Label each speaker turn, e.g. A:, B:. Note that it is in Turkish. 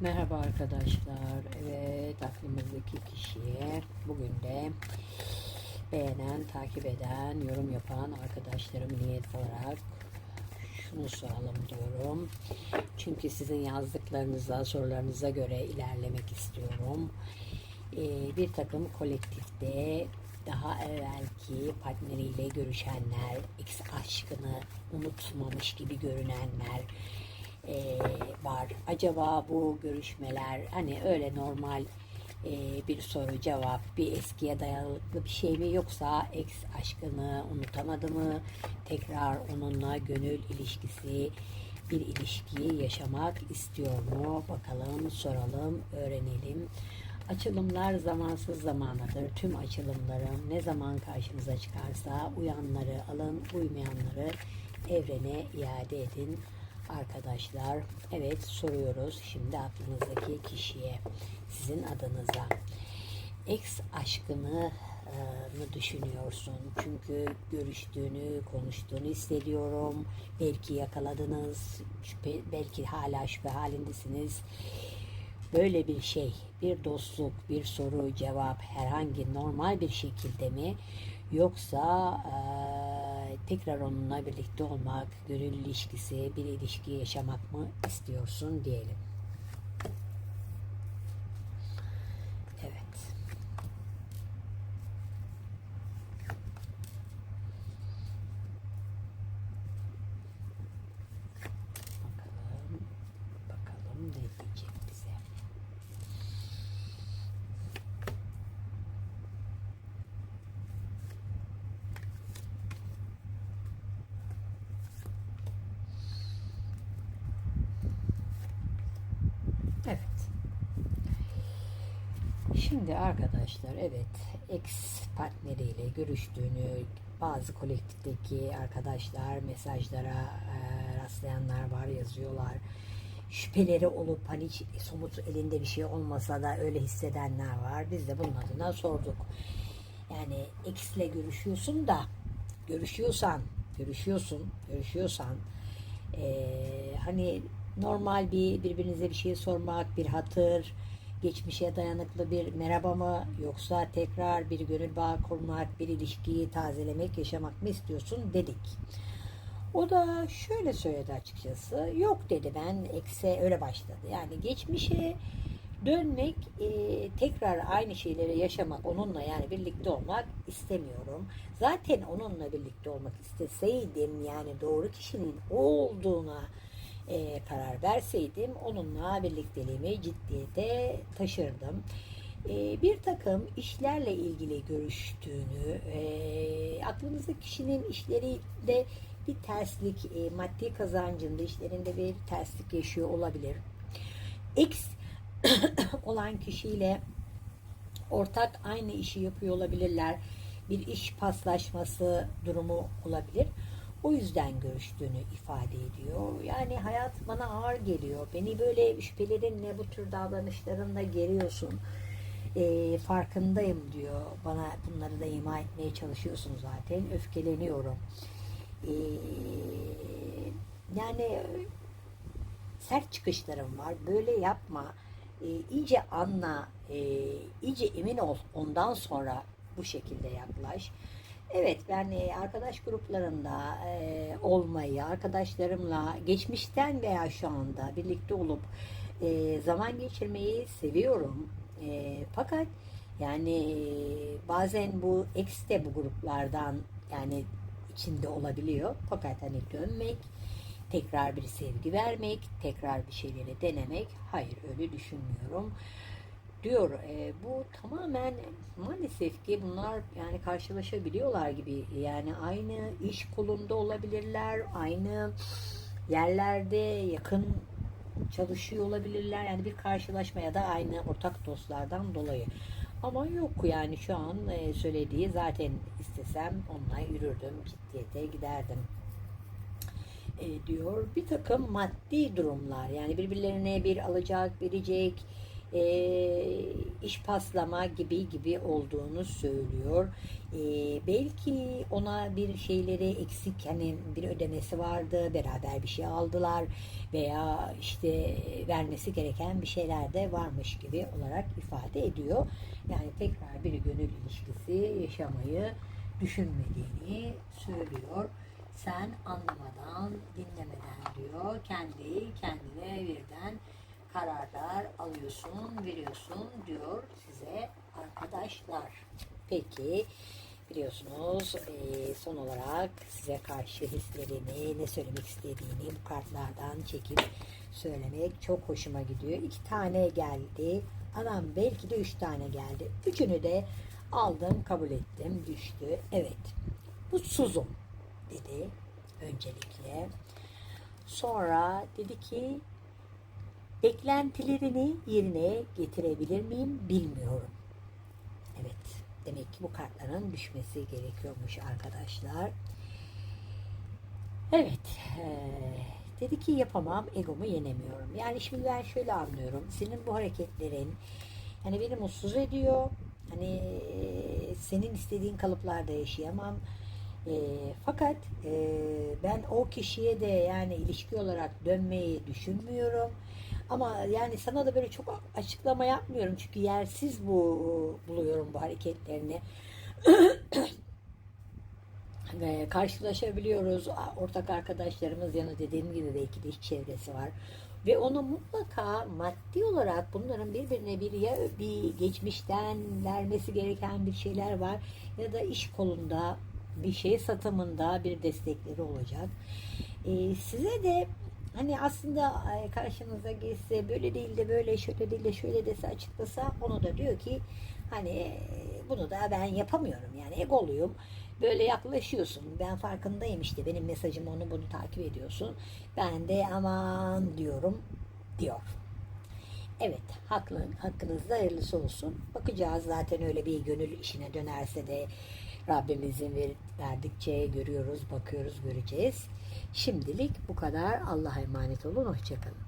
A: Merhaba arkadaşlar. Evet aklımızdaki kişiye bugün de beğenen, takip eden, yorum yapan arkadaşlarım niyet olarak şunu soralım diyorum. Çünkü sizin yazdıklarınıza, sorularınıza göre ilerlemek istiyorum. Ee, bir takım kolektifte daha evvelki partneriyle görüşenler, ex aşkını unutmamış gibi görünenler, e, var. Acaba bu görüşmeler hani öyle normal e, bir soru cevap bir eskiye dayalı bir şey mi yoksa ex aşkını unutamadı mı tekrar onunla gönül ilişkisi bir ilişkiyi yaşamak istiyor mu bakalım soralım öğrenelim Açılımlar zamansız zamanıdır. Tüm açılımlarım ne zaman karşınıza çıkarsa uyanları alın, uymayanları evrene iade edin arkadaşlar. Evet soruyoruz şimdi aklınızdaki kişiye sizin adınıza. Ex aşkını e, mı düşünüyorsun? Çünkü görüştüğünü, konuştuğunu hissediyorum. Belki yakaladınız, şüphe, belki hala şüphe halindesiniz. Böyle bir şey, bir dostluk, bir soru, cevap herhangi normal bir şekilde mi? Yoksa eee, tekrar onunla birlikte olmak, gönül ilişkisi, bir ilişki yaşamak mı istiyorsun diyelim. Evet. Bakalım, bakalım ne diyecek bize. Evet. Şimdi arkadaşlar evet ex partneriyle görüştüğünü bazı kolektifteki arkadaşlar mesajlara e, rastlayanlar var yazıyorlar. Şüpheleri olup hani hiç somut elinde bir şey olmasa da öyle hissedenler var. Biz de bunun adına sorduk. Yani ex ile görüşüyorsun da görüşüyorsan görüşüyorsun görüşüyorsan ee, hani normal bir birbirinize bir şey sormak, bir hatır, geçmişe dayanıklı bir merhaba mı yoksa tekrar bir gönül bağı kurmak, bir ilişkiyi tazelemek, yaşamak mı istiyorsun dedik. O da şöyle söyledi açıkçası. Yok dedi ben ekse öyle başladı. Yani geçmişe dönmek, e, tekrar aynı şeyleri yaşamak, onunla yani birlikte olmak istemiyorum. Zaten onunla birlikte olmak isteseydim yani doğru kişinin olduğuna e, karar verseydim onunla birlikteliğimi ciddiyete taşırdım. E, bir takım işlerle ilgili görüştüğünü, e, aklınızdaki kişinin işleriyle bir terslik, e, maddi kazancında işlerinde bir terslik yaşıyor olabilir. X olan kişiyle ortak aynı işi yapıyor olabilirler. Bir iş paslaşması durumu olabilir. O yüzden görüştüğünü ifade ediyor. Yani hayat bana ağır geliyor. Beni böyle şüphelerinle bu tür davranışlarınla geriyorsun. E, farkındayım diyor. Bana bunları da ima etmeye çalışıyorsun zaten. Öfkeleniyorum. E, yani sert çıkışlarım var. Böyle yapma. E, iyice anla. E, iyice emin ol. Ondan sonra bu şekilde yaklaş. Evet ben arkadaş gruplarında e, olmayı, arkadaşlarımla geçmişten veya şu anda birlikte olup e, zaman geçirmeyi seviyorum. E, fakat yani bazen bu ex bu gruplardan yani içinde olabiliyor. Fakat hani dönmek, tekrar bir sevgi vermek, tekrar bir şeyleri denemek hayır öyle düşünmüyorum diyor. E, bu tamamen maalesef ki bunlar yani karşılaşabiliyorlar gibi. Yani aynı iş kolunda olabilirler, aynı yerlerde yakın çalışıyor olabilirler. Yani bir karşılaşma ya da aynı ortak dostlardan dolayı. Ama yok yani şu an e, söylediği zaten istesem onunla yürürdüm, ciddiyete giderdim e, diyor. Bir takım maddi durumlar yani birbirlerine bir alacak, verecek, e, iş paslama gibi gibi olduğunu söylüyor. E, belki ona bir şeyleri eksik hani bir ödemesi vardı beraber bir şey aldılar veya işte vermesi gereken bir şeyler de varmış gibi olarak ifade ediyor. Yani tekrar bir gönül ilişkisi yaşamayı düşünmediğini söylüyor. Sen anlamadan, dinlemeden diyor. Kendi kendine birden kararlar alıyorsun, veriyorsun diyor size arkadaşlar. Peki biliyorsunuz eee, son olarak size karşı hislerini, ne söylemek istediğini bu kartlardan çekip söylemek çok hoşuma gidiyor. İki tane geldi. Anam belki de üç tane geldi. Üçünü de aldım, kabul ettim, düştü. Evet, mutsuzum dedi öncelikle. Sonra dedi ki beklentilerini yerine getirebilir miyim bilmiyorum. Evet, demek ki bu kartların düşmesi gerekiyormuş arkadaşlar. Evet, eee, dedi ki yapamam, egomu yenemiyorum. Yani şimdi ben şöyle anlıyorum. Senin bu hareketlerin hani beni mutsuz ediyor. Hani eee, senin istediğin kalıplarda yaşayamam. Eee, fakat eee, ben o kişiye de yani ilişki olarak dönmeyi düşünmüyorum. Ama yani sana da böyle çok açıklama yapmıyorum çünkü yersiz bu buluyorum bu hareketlerini. ve karşılaşabiliyoruz. Ortak arkadaşlarımız yanı dediğim gibi belki de iş çevresi var. Ve onu mutlaka maddi olarak bunların birbirine bir ya bir geçmişten vermesi gereken bir şeyler var ya da iş kolunda bir şey satımında bir destekleri olacak. Ee, size de hani aslında ay, karşınıza geçse böyle değil de böyle şöyle değil de şöyle dese açıklasa onu da diyor ki hani bunu da ben yapamıyorum yani egoluyum böyle yaklaşıyorsun ben farkındayım işte benim mesajım onu bunu takip ediyorsun ben de aman diyorum diyor. Evet, haklı, hakkınızda hayırlısı olsun. Bakacağız zaten öyle bir gönül işine dönerse de Rabbimizin ver, verdikçe görüyoruz, bakıyoruz, göreceğiz. Şimdilik bu kadar. Allah'a emanet olun. Hoşçakalın.